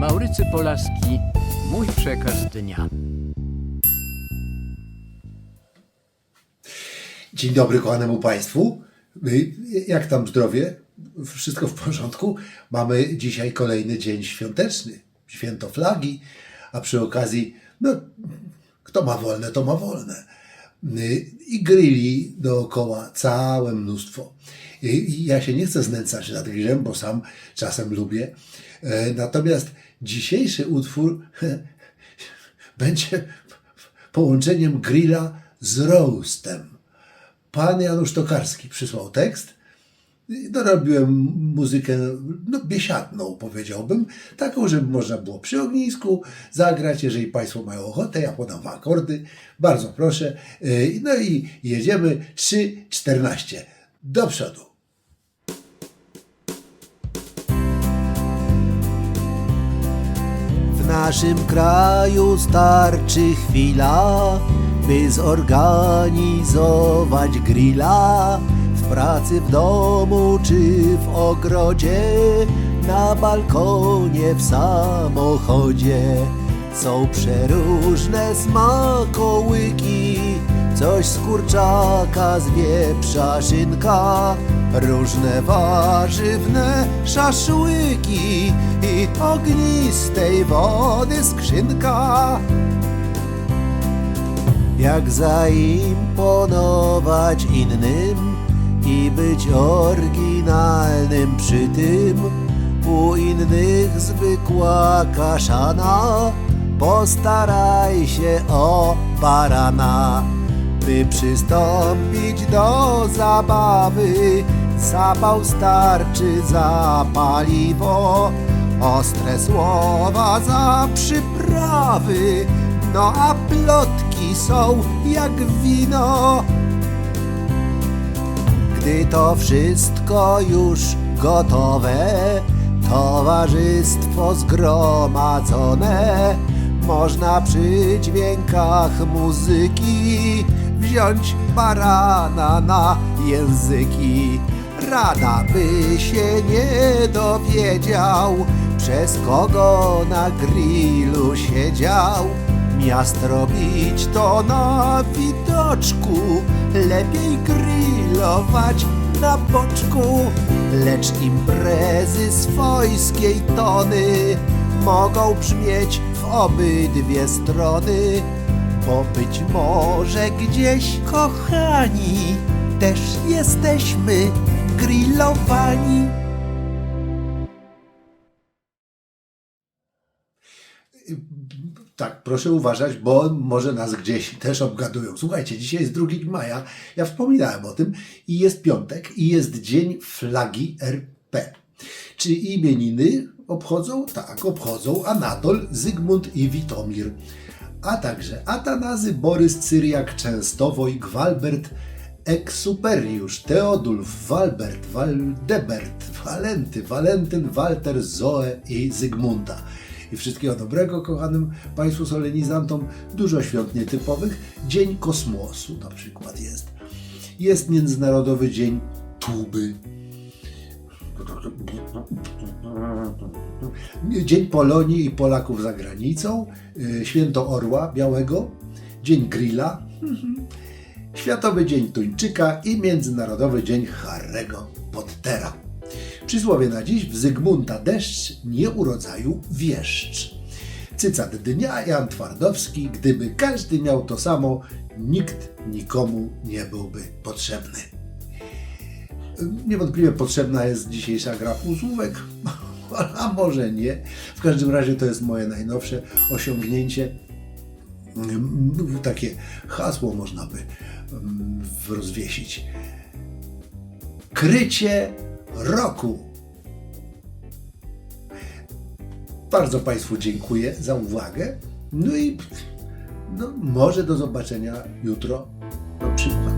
Maurycy Polaski, mój przekaz dnia. Dzień dobry kochanemu Państwu. Jak tam zdrowie? Wszystko w porządku? Mamy dzisiaj kolejny dzień świąteczny, święto flagi, a przy okazji, no, kto ma wolne, to ma wolne. Y, I grilli dookoła całe mnóstwo. I ja się nie chcę znęcać nad grillem, bo sam czasem lubię. E, Natomiast dzisiejszy utwór będzie połączeniem grilla z roastem. Pan Janusz Tokarski przysłał tekst. Dorobiłem muzykę no, biesiadną, powiedziałbym, taką, żeby można było przy ognisku zagrać, jeżeli Państwo mają ochotę, ja podam akordy, bardzo proszę. Yy, No i jedziemy 3.14. Do przodu. W naszym kraju starczy chwila, by zorganizować grilla. Pracy, w domu czy w ogrodzie, na balkonie, w samochodzie. Są przeróżne smakołyki, coś z kurczaka, z wieprza, szynka, różne warzywne szaszłyki i ognistej wody skrzynka. Jak zaimponować innym i być oryginalnym przy tym, u innych zwykła kaszana, postaraj się o barana. By przystąpić do zabawy, zapał starczy za paliwo, ostre słowa za przyprawy, no a plotki są jak wino. Gdy to wszystko już gotowe, towarzystwo zgromadzone, można przy dźwiękach muzyki wziąć barana na języki. Rada by się nie dowiedział, przez kogo na grillu siedział. Miast robić to na widoczku, lepiej grillować na boczku. Lecz imprezy swojskiej tony mogą brzmieć w obydwie strony, bo być może gdzieś, kochani, też jesteśmy grillowani. Tak, proszę uważać, bo może nas gdzieś też obgadują. Słuchajcie, dzisiaj jest 2 maja, ja wspominałem o tym i jest piątek i jest Dzień Flagi RP. Czy imieniny obchodzą? Tak, obchodzą Anatol, Zygmunt i Witomir. A także Atanazy, Borys, Cyriak, Częstowoj, Gwalbert, Eksuperiusz, Teodulf, Walbert, Waldebert, Walenty, Walentyn, Walter, Zoe i Zygmunta. I wszystkiego dobrego, kochanym Państwu solenizantom. Dużo świąt nietypowych. Dzień kosmosu na przykład jest. Jest Międzynarodowy Dzień Tuby. Dzień Polonii i Polaków za granicą. y, Święto Orła Białego. Dzień Grilla. Światowy Dzień Tuńczyka i Międzynarodowy Dzień Harry'ego Pottera. Przysłowie na dziś w Zygmunta deszcz, nie urodzaju wieszcz. Cycat dnia Jan Twardowski, gdyby każdy miał to samo, nikt nikomu nie byłby potrzebny. Niewątpliwie potrzebna jest dzisiejsza gra półsłówek, a może nie. W każdym razie to jest moje najnowsze osiągnięcie. Mm, Takie hasło można by mm, rozwiesić. Krycie roku. Bardzo Państwu dziękuję za uwagę. No i no, może do zobaczenia jutro na przykład.